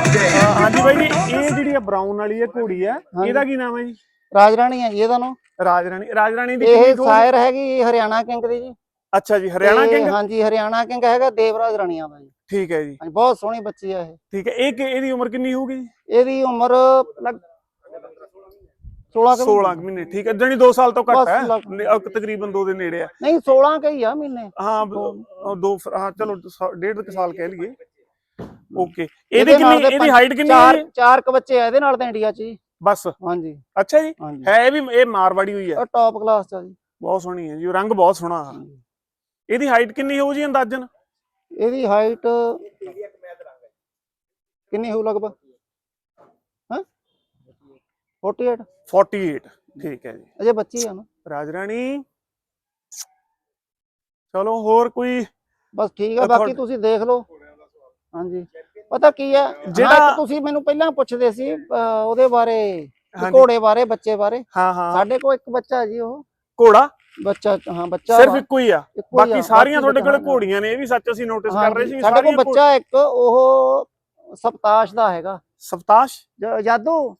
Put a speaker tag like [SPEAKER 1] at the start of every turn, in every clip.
[SPEAKER 1] ਅਹ ਹਾਂਜੀ ਬਾਈ ਜੀ ਇਹ ਜਿਹੜੀ ਆ ਬਰਾਊਨ ਵਾਲੀ ਇਹ ਘੋੜੀ ਆ ਇਹਦਾ ਕੀ ਨਾਮ ਹੈ ਜੀ?
[SPEAKER 2] ਰਾਜ ਰਾਣੀ ਹੈ ਜੀ ਇਹਦਾ ਨਾਮ
[SPEAKER 1] ਰਾਜ ਰਾਣੀ ਰਾਜ ਰਾਣੀ ਦੀ
[SPEAKER 2] ਇਹ
[SPEAKER 1] ਕਿੰਨੀ
[SPEAKER 2] ਸਾਇਰ ਹੈਗੀ ਹਰਿਆਣਾ ਕਿੰਗ ਦੀ ਜੀ।
[SPEAKER 1] ਅੱਛਾ ਜੀ ਹਰਿਆਣਾ
[SPEAKER 2] ਤੇ
[SPEAKER 1] ਕਿੰਗ?
[SPEAKER 2] ਹਾਂਜੀ ਹਰਿਆਣਾ ਕਿੰਗ ਹੈਗਾ ਦੇਵਰਾਜ ਰਾਣੀਆਂ ਦਾ ਜੀ।
[SPEAKER 1] ਠੀਕ ਹੈ ਜੀ।
[SPEAKER 2] ਹਾਂਜੀ ਬਹੁਤ ਸੋਹਣੀ ਬੱਚੀ ਆ ਇਹ।
[SPEAKER 1] ਠੀਕ ਹੈ ਇਹ ਕਿ- ਇਹਦੀ ਉਮਰ ਕਿੰਨੀ ਹੋਊਗੀ ਜੀ?
[SPEAKER 2] ਇਹਦੀ ਉਮਰ ਲਗ 16 ਕੁ
[SPEAKER 1] 16 ਕੁ ਮਹੀਨੇ ਠੀਕ ਹੈ ਜਣੀ 2 ਸਾਲ ਤੋਂ ਘੱਟ
[SPEAKER 2] ਬਸ
[SPEAKER 1] ਹੈ।
[SPEAKER 2] ਲੱਗ-
[SPEAKER 1] ਨੇ- ਅਹ ਤਕਰੀਬਨ 2 ਦੇ ਨੇੜੇ ਆ
[SPEAKER 2] ਨਹੀਂ 16 ਕਈ ਆ ਮਹੀਨੇ।
[SPEAKER 1] ਹਾਂ ਬ- ਦੋ ਫ- ਹਾਂ ਚਲੋ ਸ- ਡੇਢ ਕੁ ਸਾਲ ਕਹਿ ਲਈਏ। ਓਕੇ
[SPEAKER 2] ਇਹਦੇ
[SPEAKER 1] ਕਿੰਨੀ
[SPEAKER 2] ਦੇ
[SPEAKER 1] ਇਹਦੀ ਹਾਈਟ ਕਿੰਨੀ ਹੈ?
[SPEAKER 2] ਚਾਰ ਕ ਬੱਚੇ ਆ ਇਹਦੇ ਨਾਲ ਤਾਂ ਇੰਡੀਆ 'ਚ ਜੀ
[SPEAKER 1] ਬਸ।
[SPEAKER 2] ਹਾਂਜੀ।
[SPEAKER 1] ਅੱਛਾ ਜੀ। ਹੈ ਇਹ ਵੀ ਇਹ ਮਾਰਵਾੜੀ ਹੋਈ ਹੈ।
[SPEAKER 2] ਉਹ ਟੌਪ ਕਲਾਸ 'ਚ ਆ ਜੀ।
[SPEAKER 1] ਬਹੁਤ ਸੋਹਣੀ ਹੈ ਜੀ। ਰੰਗ ਬਹੁਤ ਸੋਹਣਾ ਹੈ ਇਹਦੀ ਹਾਈਟ ਕਿੰਨੀ ਹੋਊ ਜੀ ਅੰਦਾਜ਼ਨ?
[SPEAKER 2] ਇਹਦੀ ਹਾਈਟ ਕਿੰਨੀ ਹੋਊ ਲਗਭਗ? ਹਾਂ? 48
[SPEAKER 1] 48 ਠੀਕ ਹੈ ਜੀ।
[SPEAKER 2] ਅਜੇ ਬੱਚੀ ਆ ਨਾ।
[SPEAKER 1] ਰਾਜ ਰਾਣੀ ਚਲੋ ਹੋਰ ਕੋਈ
[SPEAKER 2] ਬਸ ਠੀਕ ਆ। ਬਾਕੀ ਤੁਸੀਂ ਦੇਖ ਲਓ। ਹਾਂਜੀ। ਪਤਾ ਕੀ ਆ?
[SPEAKER 1] ਜਿਹੜਾ-
[SPEAKER 2] ਤੁਸੀਂ ਮੈਨੂੰ ਪਹਿਲਾਂ ਪੁੱਛਦੇ ਸੀ ਉਹਦੇ ਬਾਰੇ। ਘੋੜੇ ਬਾਰੇ ਬੱਚੇ ਬਾਰੇ।
[SPEAKER 1] ਹਾਂ ਹਾਂ।
[SPEAKER 2] ਸਾਡੇ ਕੋਲ ਇੱਕ ਬੱਚਾ ਜੀ ਉਹ।
[SPEAKER 1] ਘੋੜਾ?
[SPEAKER 2] ਬੱਚਾ ਹਾਂ ਬੱਚਾ
[SPEAKER 1] ਸਿਰਫ ਇੱਕੋ ਹੀ ਆ?
[SPEAKER 2] ਹੀ
[SPEAKER 1] ਬਾਕੀ ਸਾਰੀਆਂ ਤੁਹਾਡੇ ਕੋਲ ਘੋੜੀਆਂ ਨੇ ਇਹ ਵੀ ਸੱਚ ਅਸੀਂ ਨੋਟਿਸ ਕਰ ਰਹੇ ਸੀ
[SPEAKER 2] ਸਾਡੇ ਕੋਲ ਬੱਚਾ ਇੱਕ ਉਹ ਸਪਤਾਸ਼ ਦਾ ਹੈਗਾ।
[SPEAKER 1] ਸਪਤਾਸ਼
[SPEAKER 2] ਜਾਦੂ?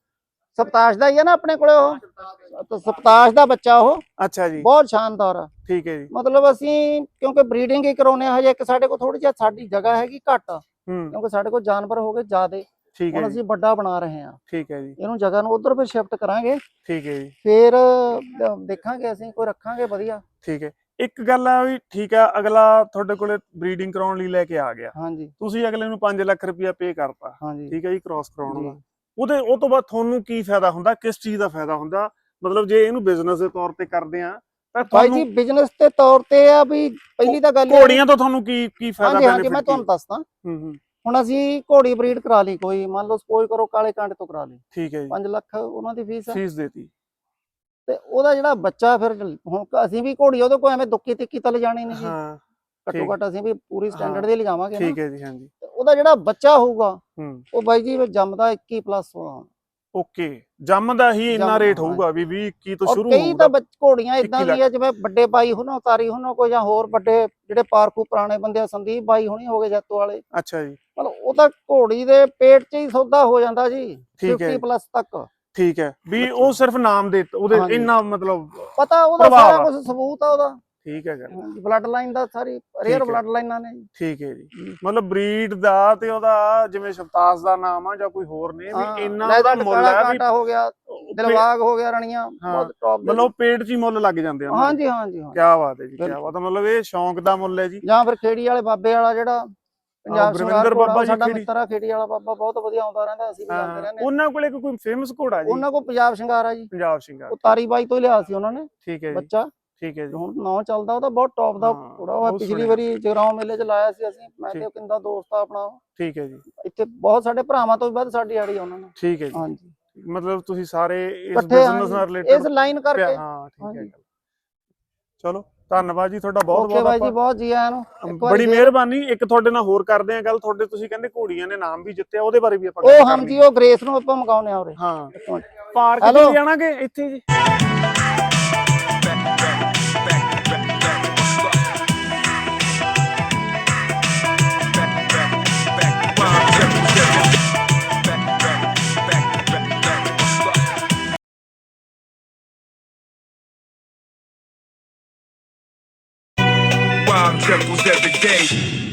[SPEAKER 2] ਸਪਤਾਸ਼ ਦਾ ਹੀ ਹੈ ਨਾ ਆਪਣੇ ਕੋਲੇ ਉਹ? ਸਪਤਾਸ਼ ਦਾ ਬੱਚਾ ਉਹ।
[SPEAKER 1] ਅੱਛਾ ਜੀ।
[SPEAKER 2] ਬਹੁਤ ਸ਼ਾਨਦਾਰ ਆ।
[SPEAKER 1] ਠੀਕ ਹੈ ਜੀ।
[SPEAKER 2] ਮਤਲਬ ਅਸੀਂ ਕਿਉਂਕਿ ਬਰੀਡਿੰਗ ਹੀ ਕਰਾਉਨੇ ਆ ਹਜੇ ਇੱਕ ਸਾਡੇ ਕੋਲ ਥੋੜੀ ਜਿਹੀ ਸਾਡੀ ਜਗ੍ਹਾ ਹੈਗੀ ਘੱਟ।
[SPEAKER 1] ਹੂੰ
[SPEAKER 2] ਕਿਉਂਕਿ ਸਾਡੇ ਕੋਲ ਜਾਨਵਰ ਹੋ ਗਏ ਜ਼ਿਆਦੇ।
[SPEAKER 1] ਠੀਕ
[SPEAKER 2] ਹੁਣ
[SPEAKER 1] ਹੈ ਜੀ।
[SPEAKER 2] ਅਸੀਂ ਵੱਡਾ ਬਣਾ ਰਹੇ ਹਾਂ।
[SPEAKER 1] ਠੀਕ ਹੈ ਜੀ।
[SPEAKER 2] ਇਹਨੂੰ ਜਗ੍ਹਾ ਨੂੰ ਉਧਰ ਫਿਰ ਸ਼ਿਫਟ ਕਰਾਂਗੇ।
[SPEAKER 1] ਠੀਕ ਹੈ ਜੀ।
[SPEAKER 2] ਫਿਰ ਦੇਖਾਂਗੇ ਅਸੀਂ ਕੋਈ ਰੱਖਾਂਗੇ ਵਧੀਆ।
[SPEAKER 1] ਠੀਕ ਹੈ। ਇੱਕ ਗੱਲ ਆ ਵੀ ਠੀਕ ਆ ਅਗਲਾ ਤੁਹਾਡੇ ਕੋਲੇ ਬਰੀਡਿੰਗ ਕਰਾਉਣ ਲਈ ਲੈ ਕੇ ਆ ਗਿਆ।
[SPEAKER 2] ਹਾਂਜੀ।
[SPEAKER 1] ਤੁਸੀਂ ਅਗਲੇ ਨੂੰ 5 ਲੱਖ ਰੁਪਇਆ ਪੇ ਕਰਤਾ। ਠੀਕ ਹੈ ਜੀ ਕ੍ਰਾਸ ਕਰਾਉਣ ਦਾ। ਉਹਦੇ ਉਹ ਤੋਂ ਬਾਅਦ ਤੁਹਾਨੂੰ ਕੀ ਫਾਇਦਾ ਹੁੰਦਾ? ਕਿਸ ਚੀਜ਼ ਦਾ ਫਾਇਦਾ ਹੁੰਦਾ? ਮਤਲਬ ਜੇ ਇਹਨੂੰ ਬਿਜ਼ਨਸ ਦੇ ਤੌਰ ਤੇ ਕਰਦੇ ਆ ਤਾਂ
[SPEAKER 2] ਭਾਈ ਜੀ
[SPEAKER 1] ਤੁਹਾਨੂੰ
[SPEAKER 2] ਬਿਜ਼ਨਸ ਦੇ ਤੌਰ ਤੇ ਆ ਵੀ ਪਹਿਲੀ ਤਾਂ ਗੱਲ ਇਹ
[SPEAKER 1] ਘੋੜੀਆਂ ਤੋਂ ਤੁਹਾਨੂੰ ਕੀ ਕੀ ਫਾਇਦਾ
[SPEAKER 2] ਹਾਂਜੀ ਹਾਂਜੀ
[SPEAKER 1] benefit
[SPEAKER 2] ਮੈਂ
[SPEAKER 1] ਕੀ?
[SPEAKER 2] ਤੁਹਾਨੂੰ ਦੱਸਦਾ।
[SPEAKER 1] ਹੂੰ ਹੂੰ।
[SPEAKER 2] ਹੁਣ ਅਸੀਂ ਘੋੜੀ ਬਰੀਡ ਕਰਾ ਲਈ ਕੋਈ ਮੰਨ ਲਓ ਸਪੋਜ਼ ਕਰੋ ਕਾਲੇ ਕਾਂਟੇ ਤੋਂ ਕਰਾ ਲਈ
[SPEAKER 1] ਠੀਕ ਹੈ ਜੀ।
[SPEAKER 2] 5 ਲੱਖ ਉਹਨਾਂ ਦੀ ਫੀਸ ਆ।
[SPEAKER 1] ਫੀਸ ਦੇਤੀ।
[SPEAKER 2] ਤੇ ਉਹਦਾ ਜਿਹੜਾ ਬੱਚਾ ਫਿਰ ਹੁਣ ਅਸੀਂ ਵੀ ਘੋੜੀ ਉਹਦੇ ਕੋਲ ਐਵੇਂ ਦੁੱਕੀ ਤਿੱਕੀ ਤਾਂ ਲਿਜਾਣੀ ਨਹੀਂ ਜੀ।
[SPEAKER 1] ਹਾਂ
[SPEAKER 2] ਘੱਟੋ
[SPEAKER 1] ਠੀਕ।
[SPEAKER 2] ਘੱਟ ਅਸੀਂ ਵੀ ਪੂਰੀ ਸਟੈਂਡਰਡ ਦੀ ਲਿਜਾਵਾਂਗੇ ਨਾ।
[SPEAKER 1] ਠੀਕ ਹੈ ਜੀ ਹਾਂਜੀ।
[SPEAKER 2] ਤੇ ਉਹਦਾ ਜਿਹੜਾ ਬੱਚਾ ਹੋਊਗਾ
[SPEAKER 1] ਹੂੰ।
[SPEAKER 2] ਉਹ ਬਾਈ ਜੀ ਜੰਮਦਾ 21 ਪਲੱਸ ਹੋਣਾ
[SPEAKER 1] ਓਕੇ ਜੰਮ ਦਾ ਹੀ ਇੰਨਾ ਰੇਟ। ਹੋਊਗਾ ਵੀ 20 21 ਤੋਂ ਸ਼ੁਰੂ
[SPEAKER 2] ਕਈ
[SPEAKER 1] ਹੋਊਗਾ
[SPEAKER 2] ਤਾਂ ਬੱਚ- ਘੋੜੀਆਂ ਇਦਾਂ
[SPEAKER 1] 21
[SPEAKER 2] ਦੀਆਂ ਜਿਵੇਂ ਵੱਡੇ ਬਾਈ ਹੁਣੋਂ ਤਾਰੀ ਹੁਣੋਂ ਕੋਈ ਜਾਂ ਹੋਰ ਵੱਡੇ ਜਿਹੜੇ ਪਾਰਕੂ ਪੁਰਾਣੇ ਬੰਦੇ ਆ ਸੰਦੀਪ ਬਾਈ ਹੁਣੀ ਹੋ ਗਏ ਜੱਤੋ ਵਾਲੇ
[SPEAKER 1] ਅੱਛਾ ਜੀ
[SPEAKER 2] ਮਤਲਬ ਉਹ ਤਾਂ ਘੋੜੀ ਦੇ ਪੇਟ 'ਚ ਹੀ ਸੌਦਾ ਹੋ ਜਾਂਦਾ ਜੀ
[SPEAKER 1] ਠੀਕ ਹੈ
[SPEAKER 2] 50 ਪਲੱਸ ਤੱਕ
[SPEAKER 1] ਠੀਕ ਹੈ ਵੀ ਉਹ ਸਿਰਫ ਨਾਮ ਦੇ ਉਹਦੇ। ਇੰਨਾ ਮਤਲਬ
[SPEAKER 2] ਪਤਾ ਉਹਦਾ ਸਾਰਾ। ਕੁਝ ਸਬੂਤ ਆ ਉਹਦਾ
[SPEAKER 1] ਠੀਕ ਹੈ ਗੱਲ
[SPEAKER 2] ਬਲੱਡ ਲਾਈਨ ਦਾ ਸਾਰੀ ਰੇਅਰ। ਬਲੱਡ ਲਾਈਨਾਂ ਨੇ।
[SPEAKER 1] ਠੀਕ ਹੈ ਜੀ। ਮਤਲਬ ਬਰੀਡ ਦਾ ਤੇ ਉਹਦਾ ਜਿਵੇਂ ਸ਼ਬਤਾਸ ਦਾ ਨਾਮ ਆ ਜਾਂ ਕੋਈ ਹੋਰ ਨੇ ਵੀ ਇੰਨਾ ਉਹਦਾ ਮੁੱਲ ਹੈ ਵੀ
[SPEAKER 2] ਹੋ ਗਿਆ ਦਿਲਬਾਗ ਹੋ ਗਿਆ ਰਣੀਆਂ ਬਹੁਤ ਟੌਪ
[SPEAKER 1] ਮਤਲਬ ਪੇਟ 'ਚ ਹੀ ਮੁੱਲ ਲੱਗ ਜਾਂਦੇ ਆ।
[SPEAKER 2] ਹਾਂਜੀ ਹਾਂਜੀ ਹਾਂ
[SPEAKER 1] ਕੀ ਬਾਤ ਹੈ ਜੀ ਕੀ। ਬਾਤ ਹੈ। ਮਤਲਬ ਇਹ ਸ਼ੌਂਕ ਦਾ ਮੁੱਲ ਹੈ ਜੀ।
[SPEAKER 2] ਜਾਂ ਫਿਰ ਖੇੜੀ ਵਾਲੇ ਬਾਬੇ ਵਾਲਾ ਜਿਹੜਾ ਪੰਜਾਬ ਸ਼ਿੰਗਾਰ
[SPEAKER 1] ਬਾਬਾ
[SPEAKER 2] ਸਾਡਾ
[SPEAKER 1] ਖੇੜੀ।
[SPEAKER 2] ਮਿੱਤਰ ਆ ਖੇੜੀ ਵਾਲਾ ਬਾਬਾ ਬਹੁਤ ਵਧੀਆ ਆਉਂਦਾ ਰਹਿੰਦਾ ਅਸੀਂ ਵੀ ਜਾਂਦੇ ਰਹਿੰਦੇ ਹਾਂ।
[SPEAKER 1] ਉਹਨਾਂ ਕੋਲੇ ਕੋਈ ਫੇਮਸ ਘੋੜਾ ਜੀ।
[SPEAKER 2] ਉਹਨਾਂ ਕੋਲ ਪੰਜਾਬ ਸ਼ਿੰਗਾਰ ਆ ਜੀ।
[SPEAKER 1] ਪੰਜਾਬ ਸਿੰਘਾ
[SPEAKER 2] ਉਹ ਤਾਰੀ ਬਾਈ ਤੋਂ ਲਿਆ ਸੀ ਉਹਨਾਂ ਨੇ
[SPEAKER 1] ਠੀਕ ਹੈ ਜੀ।
[SPEAKER 2] ਬੱਚਾ।
[SPEAKER 1] ਠੀਕ ਹੈ ਜੀ।
[SPEAKER 2] ਹੁਣ ਨਾਂ ਚੱਲਦਾ ਉਹਦਾ ਬਹੁਤ ਟੌਪ ਦਾ ਘੋੜਾ ਉਹ
[SPEAKER 1] ਬਹੁਤ
[SPEAKER 2] ਪਿਛਲੀ। ਵਾਰੀ ਜਗਰਾਉਂ ਮੇਲੇ 'ਚ ਲਾਇਆ ਸੀ ਅਸੀਂ ਮੈਂ ਤੇ। ਉਹ ਕਿੰਦਾ ਦੋਸਤ ਆ ਆਪਣਾ
[SPEAKER 1] ਠੀਕ ਹੈ ਜੀ।
[SPEAKER 2] ਇੱਥੇ ਬਹੁਤ ਸਾਡੇ ਭਰਾਵਾਂ ਤੋਂ ਵੀ ਵੱਧ ਸਾਡੀ ਆੜੀ ਉਹਨਾਂ ਨੇ
[SPEAKER 1] ਠੀਕ ਹੈ ਜੀ।
[SPEAKER 2] ਹਾਂਜੀ।
[SPEAKER 1] ਮਤਲਬ ਤੁਸੀਂ ਸਾਰੇ ਇਸ ਬਿਜ਼ਨਸ ਨਾਲ
[SPEAKER 2] ਹਾਂਜੀ, ਇਸ
[SPEAKER 1] ਰਿਲੇਟਡ
[SPEAKER 2] ਲਾਈਨ ਕਰਕੇ।
[SPEAKER 1] ਹਾਂ ਠੀਕ ਹੈ। ਚਲੋ ਧੰਨਵਾਦ ਜੀ ਤੁਹਾਡਾ ਬਹੁਤ
[SPEAKER 2] ਓਕੇ
[SPEAKER 1] ਬਹੁਤ
[SPEAKER 2] ਬਾਈ ਜੀ ਬਹੁਤ ਜੀ ਆਇਆਂ ਨੂੰ।
[SPEAKER 1] ਬੜੀ ਮਿਹਰਬਾਨੀ। ਇੱਕ ਤੁਹਾਡੇ ਨਾਲ ਹੋਰ ਕਰਦੇ ਆ ਗੱਲ। ਤੁਹਾਡੇ ਤੁਸੀਂ ਕਹਿੰਦੇ ਘੋੜੀਆਂ ਨੇ ਨਾਮ ਵੀ ਜਿੱਤਿਆ ਉਹਦੇ ਬਾਰੇ ਵੀ ਆਪਾਂ ਗੱਲ
[SPEAKER 2] ਉਹ ਹਾਂਜੀ ਉਹ ਗ੍ਰੇਸ ਨੂੰ ਆਪਾਂ ਮਗਾਉਨੇ ਆ ਉਰੇ।
[SPEAKER 1] ਹਾਂ। ਪਾਰਕ? ਤੇ ਜਾਣਾਗੇ ਇੱਥੇ ਜੀ?
[SPEAKER 3] crime triples every day.